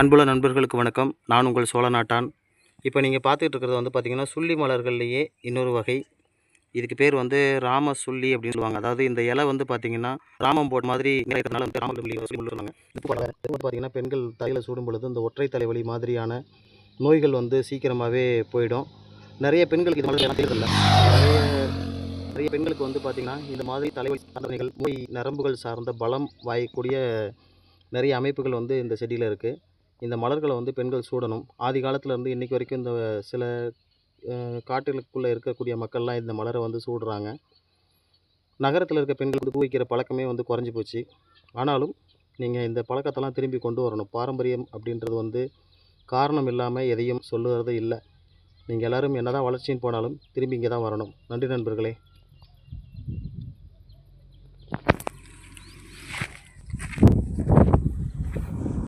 அன்புள்ள நண்பர்களுக்கு வணக்கம். நான் உங்கள் சோழ நாட்டான் இப்போ நீங்கள் பார்த்துக்கிட்டு இருக்கிறது வந்து பார்த்திங்கன்னா சுள்ளி மலர்கள்லேயே இன்னொரு வகை. இதுக்கு பேர் வந்து ராம சுள்ளி அப்படின்னு சொல்லுவாங்க அதாவது இந்த இலை வந்து பார்த்திங்கன்னா ராமம் போட் மாதிரி இருக்கிறதுனால வந்து ராம சுள்ளி சொல்லுவாங்க பார்த்திங்கன்னா பெண்கள் தலையில் சூடும் பொழுது இந்த ஒற்றை தலைவலி மாதிரியான நோய்கள் வந்து சீக்கிரமாகவே போயிடும். நிறைய பெண்களுக்கு இது மாதிரி நிறைய நிறைய பெண்களுக்கு வந்து பார்த்திங்கன்னா இந்த மாதிரி தலைவலி சாதனைகள் நோய் நரம்புகள் சார்ந்த பலம் வாயக்கூடிய நிறைய அமைப்புகள் வந்து இந்த செடியில் இருக்குது இந்த மலர்களை வந்து பெண்கள் சூடணும். ஆதி காலத்துலேருந்து இன்றைக்கி வரைக்கும் இந்த சில காட்டுகளுக்குள்ளே இருக்கக்கூடிய மக்கள்லாம் இந்த மலரை வந்து சூடுறாங்க. நகரத்தில் இருக்க பெண்கள் வந்து பூ வைக்கிற பழக்கமே வந்து குறைஞ்சி போச்சு. ஆனாலும் நீங்கள் இந்த பழக்கத்தெல்லாம் திரும்பி கொண்டு வரணும். பாரம்பரியம் அப்படின்றது வந்து காரணம் இல்லாமல் எதையும் சொல்லுறது இல்லை. நீங்கள் எல்லாரும் என்னதான் வளர்ச்சின்னு போனாலும் திரும்பி இங்கே தான் வரணும். நன்றி நண்பர்களே.